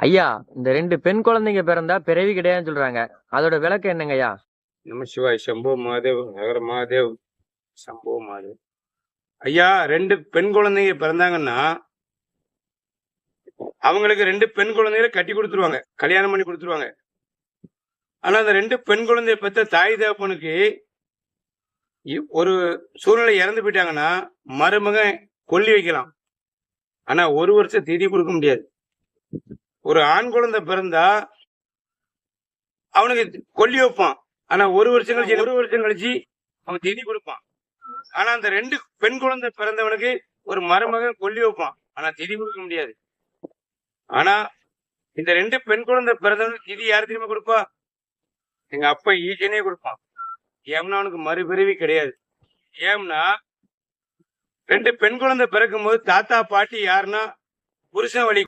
ஐயா இந்த ரெண்டு பெண் குழந்தைங்க பிறந்தா பிறவி கிடையாதுன்னு சொல்றாங்க. அதோட விளக்கம் என்னங்க ஐயா நம சிவாய் சம்போ மகாதேவ் நகர மகாதேவ் சம்போ மகாதேவ் ஐயா ரெண்டு பெண் குழந்தைங்க பிறந்தாங்கன்னா அவங்களுக்கு ரெண்டு பெண் குழந்தைகளை கட்டி கொடுத்துருவாங்க கல்யாணம் பண்ணி கொடுத்துருவாங்க. ஆனா அந்த ரெண்டு பெண் குழந்தைய பெற்ற தாய் தகப்பனுக்கு இ- ஒரு சூழ்நிலை இறந்து போயிட்டாங்கன்னா மருமகன் கொல்லி வைக்கலாம். ஆனா ஒரு வருஷம் திதி கொடுக்க முடியாது. ஒரு ஆண் குழந்தை பிறந்தா அவனுக்கு கொல்லி வைப்பான். ஆனா ஒரு வருஷம் கழிச்சு ஒரு வருஷம் கழிச்சு அவன் திதி கொடுப்பான். ஆனா அந்த ரெண்டு பெண் குழந்தை பிறந்தவனுக்கு ஒரு மருமகன் கொல்லி வைப்பான். ஆனா திதி கொடுக்க முடியாது. ஆனா இந்த ரெண்டு பெண் குழந்தை பிறந்தவனுக்கு திதி யார் தெரியுமா கொடுப்பா? எங்க அப்பா ஈசனே கொடுப்பான். ஏம்னா அவனுக்கு மறுபிறவி கிடையாது. ஏம்னா ரெண்டு பெண் குழந்தை பிறக்கும் போது தாத்தா பாட்டி யாருன்னா புருஷன் வழி